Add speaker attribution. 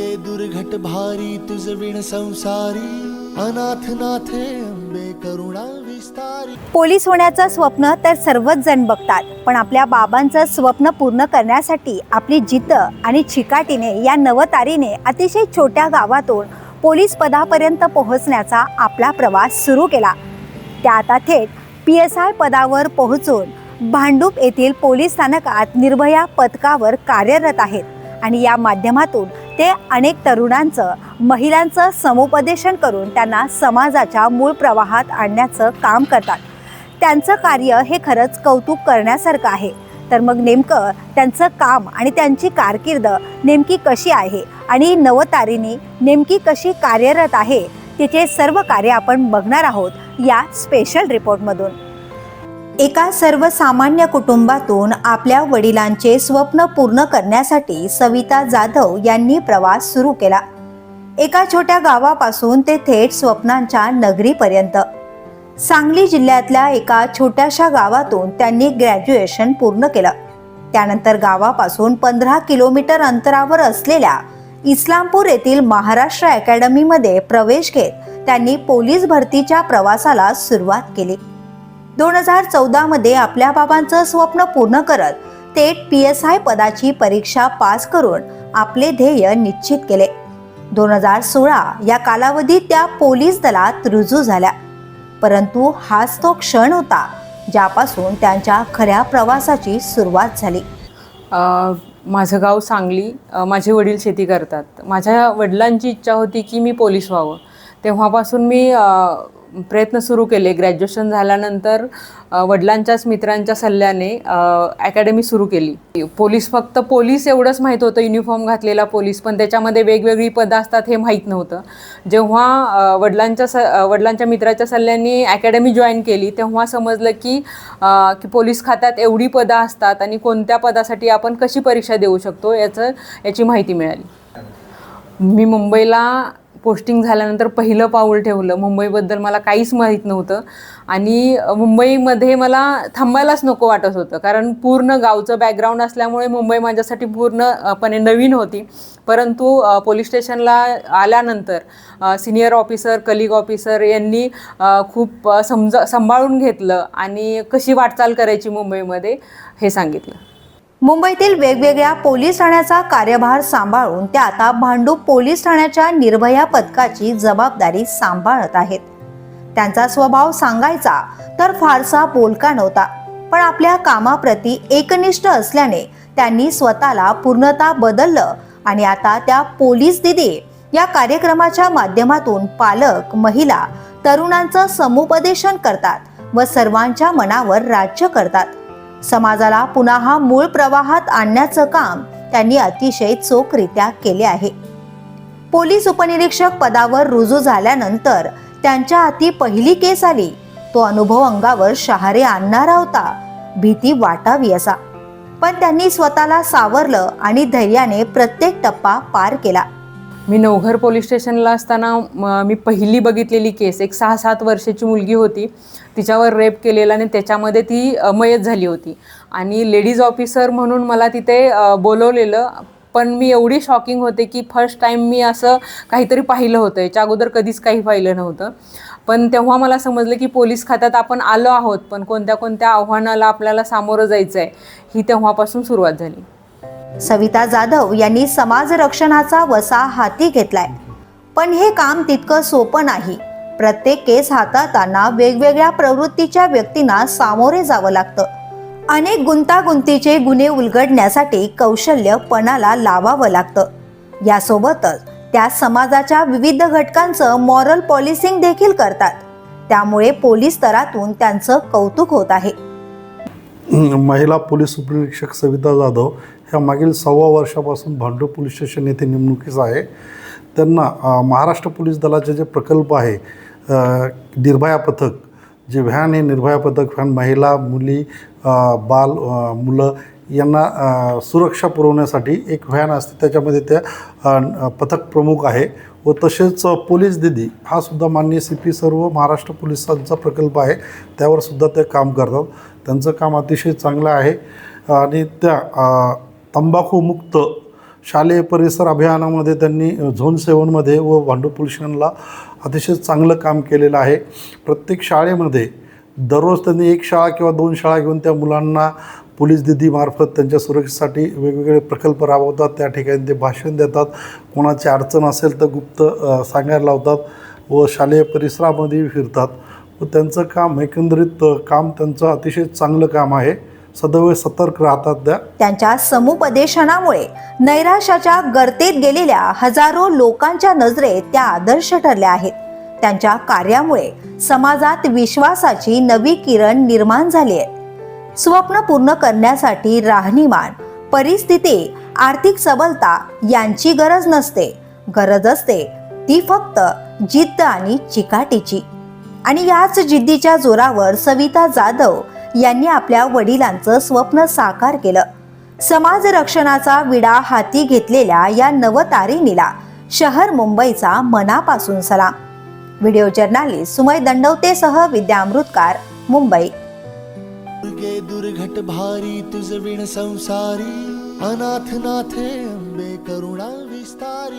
Speaker 1: लागे दुर्घट भारी तुझ विण संसारी अनाथ नाथे अंबे करुणा विस्तारी.
Speaker 2: पोलीस होण्याचं स्वप्न तर सर्वच जण बघतात पण आपल्या बाबांचं स्वप्न पूर्ण करण्यासाठी आपली जित आणि चिकाटीने या नवतारीने अतिशय छोट्या गावातून पोलीस पदापर्यंत पोहोचण्याचा आपला प्रवास सुरू केला. त्या आता थेट पी एस आय पदावर पोहोचून भांडूप येथील पोलीस स्थानकात निर्भया पथकावर कार्यरत आहेत आणि या माध्यमातून ते अनेक तरुणांचं महिलांचं समुपदेशन करून त्यांना समाजाच्या मूळ प्रवाहात आणण्याचं काम करतात. त्यांचं कार्य हे खरंच कौतुक करण्यासारखं आहे. तर मग नेमकं त्यांचं काम आणि त्यांची कारकीर्द नेमकी कशी आहे आणि नवतारिणी नेमकी कशी कार्यरत आहे तिचे सर्व कार्य आपण बघणार आहोत या स्पेशल रिपोर्टमधून एका सर्वसामान्य कुटुंबातून आपल्या वडिलांचे स्वप्न पूर्ण करण्यासाठी सविता जाधव यांनी प्रवास सुरू केला. एका छोट्या गावापासून ते थेट स्वप्नांच्या नगरीपर्यंत. सांगली जिल्ह्यातल्या एका छोट्याशा गावातून त्यांनी ग्रॅज्युएशन पूर्ण केलं. त्यानंतर गावापासून पंधरा किलोमीटर अंतरावर असलेल्या इस्लामपूर येथील महाराष्ट्र अकॅडमीमध्ये प्रवेश घेत त्यांनी पोलीस भरतीच्या प्रवासाला सुरुवात केली. दोन हजार चौदामध्ये आपल्या बाबांचं स्वप्न पूर्ण करत थेट पी एस आय पदाची परीक्षा पास करून आपले ध्येय निश्चित केले. दोन हजार सोळा या कालावधीत त्या पोलीस दलात रुजू झाल्या. परंतु हाच तो क्षण होता ज्यापासून त्यांच्या खऱ्या प्रवासाची सुरुवात झाली.
Speaker 3: माझं गाव सांगली माझे वडील शेती करतात. माझ्या वडिलांची इच्छा होती की मी पोलीस व्हावं. तेव्हापासून मी प्रयत्न सुरू केले. ग्रॅज्युएशन झाल्यानंतर वडिलांच्याच मित्रांच्या सल्ल्याने अकॅडमी सुरू केली. पोलीस फक्त पोलीस एवढंच माहीत होतं. युनिफॉर्म घातलेला पोलीस पण त्याच्यामध्ये वेगवेगळी पदं असतात हे माहीत नव्हतं. जेव्हा वडिलांच्या स वडिलांच्या मित्राच्या सल्ल्याने अकॅडमी जॉईन केली तेव्हा समजलं की की पोलीस खात्यात एवढी पदं असतात आणि कोणत्या पदासाठी आपण कशी परीक्षा देऊ शकतो याचं याची माहिती मिळाली. मी मुंबईला पोस्टिंग झाल्यानंतर पहिलं पाऊल ठेवलं. मुंबईबद्दल मला काहीच माहीत नव्हतं. आणि मुंबईमध्ये मला थांबायलाच नको वाटत होतं. कारण पूर्ण गावचं बॅकग्राऊंड असल्यामुळे मुंबई माझ्यासाठी पूर्णपणे नवीन होती. परंतु पोलीस स्टेशनला आल्यानंतर सिनियर ऑफिसर कलिग ऑफिसर यांनी खूप अ, समज सांभाळून घेतलं आणि कशी वाटचाल करायची मुंबईमध्ये हे सांगितलं.
Speaker 2: मुंबईतील वेगवेगळ्या पोलीस ठाण्याचा कार्यभार सांभाळून त्या आता भांडूप पोलीस ठाण्याच्या निर्भया पथकाची जबाबदारी सांभाळत आहेत. त्यांचा स्वभाव सांगायचा तर फारसा बोलका नव्हता पण आपल्या कामाप्रती एकनिष्ठ असल्याने त्यांनी स्वतःला पूर्णतः बदललं आणि आता त्या पोलीस दिदी या कार्यक्रमाच्या माध्यमातून पालक महिला तरुणांचं समुपदेशन करतात व सर्वांच्या मनावर राज्य करतात. समाजाला पुन्हा मूळ प्रवाहात आणण्याचं काम त्यांनी अतिशय चोखरित्या केले आहे. पोलीस उपनिरीक्षक पदावर रुजू झाल्यानंतर त्यांच्या हाती पहिली केस आली. तो अनुभव अंगावर शहारे आणणारा होता. भीती वाटावी असा. पण त्यांनी स्वतःला सावरलं आणि धैर्याने प्रत्येक टप्पा पार केला.
Speaker 3: मी नवघर पोलीस स्टेशनला असताना मी पहिली बघितलेली केस. एक सहा सात वर्षाची मुलगी होती. तिच्यावर रेप केलेला आणि त्याच्यामध्ये ती मयत झाली होती. आणि लेडीज ऑफिसर म्हणून मला तिथे बोलवलेलं. पण मी एवढी शॉकिंग होते की फर्स्ट टाईम मी असं काहीतरी पाहिलं होतं. याच्या अगोदर कधीच काही पाहिलं नव्हतं. पण तेव्हा मला समजलं की पोलीस खात्यात आपण आलो आहोत. पण कोणत्या कोणत्या आव्हानाला आपल्याला सामोरं जायचं आहे ही तेव्हापासून सुरुवात झाली.
Speaker 2: सविता जाधव यांनी समाज रक्षणाचा वसा हाती घेतलाय. पण हे काम तितकं सोपं नाही. प्रत्येक केस हाताळताना वेगवेगळ्या प्रवृत्तीच्या व्यक्तींना सामोरे जावं लागतं. अनेक गुंतागुंतीचे गुन्हे उलगडण्यासाठी कौशल्य पणाला लावावं लागतं. यासोबतच त्या समाजाच्या विविध घटकांचं मॉरल पॉलिसिंग देखील करतात. त्यामुळे पोलीस स्तरातून त्यांचं कौतुक होत आहे.
Speaker 4: महिला पोलीस उपनिरीक्षक सविता जाधव ह्या मागील सव्वा वर्षापासून भांडूप पोलीस स्टेशन येथे नेमणुकीस आहे. त्यांना महाराष्ट्र पोलीस दलाचे जे प्रकल्प आहे निर्भया पथक जे व्हॅन आहे निर्भया पथक व्हॅन महिला मुली बाल मुलं यांना सुरक्षा पुरवण्यासाठी एक व्हॅन असते. त्याच्यामध्ये त्या पथक प्रमुख आहे व तसेच पोलीस दिदी हा सुद्धा माननीय सी पी सर्व महाराष्ट्र पोलिसांचा प्रकल्प आहे. त्यावर सुद्धा ते काम करतात. त्यांचं काम अतिशय चांगलं आहे. आणि त्या तंबाखूमुक्त शालेय परिसर अभियानामध्ये त्यांनी झोन सेवनमध्ये व भांडू पोलीस अतिशय चांगलं काम केलेलं आहे. प्रत्येक शाळेमध्ये दररोज त्यांनी एक शाळा किंवा दोन शाळा घेऊन त्या मुलांना पोलीस दिदीमार्फत त्यांच्या सुरक्षेसाठी वेगवेगळे प्रकल्प राबवतात. त्या ठिकाणी ते भाषण देतात. कोणाची अडचण असेल तर गुप्त सांगायला लावतात व शालेय परिसरामध्ये फिरतात. व त्यांचं काम एकंदरीत काम त्यांचं अतिशय चांगलं काम आहे. सदैव सतर्क राहतात त्या.
Speaker 2: त्यांच्या समुपदेशनामुळे नैराश्याच्या गर्तेत गेलेल्या हजारो लोकांच्या नजरेत त्या आदर्श ठरल्या आहेत. त्यांच्या कार्यामुळे समाजात विश्वासाची नवी किरण निर्माण झाली आहे. स्वप्न पूर्ण करण्यासाठी राहणीमान परिस्थिती आर्थिक सबलता यांची गरज नसते. गरज असते ती फक्त जिद्द आणि चिकाटीची. आणि याच जिद्दीच्या जोरावर सविता जाधव यांनी आपल्या वडिलांचं स्वप्न साकार केलं. समाज रक्षणाचा विडा हाती घेतलेल्या या नवतारिणीला शहर मुंबईचा मनापासून सलाम. व्हिडिओ जर्नालिस्ट सुमय दंडवतेसह सह विद्यामृतकार मुंबई.
Speaker 1: दुर्घट भारी तुझ विण संसारी अनाथ नाथे अंबे करुणा विस्तारी.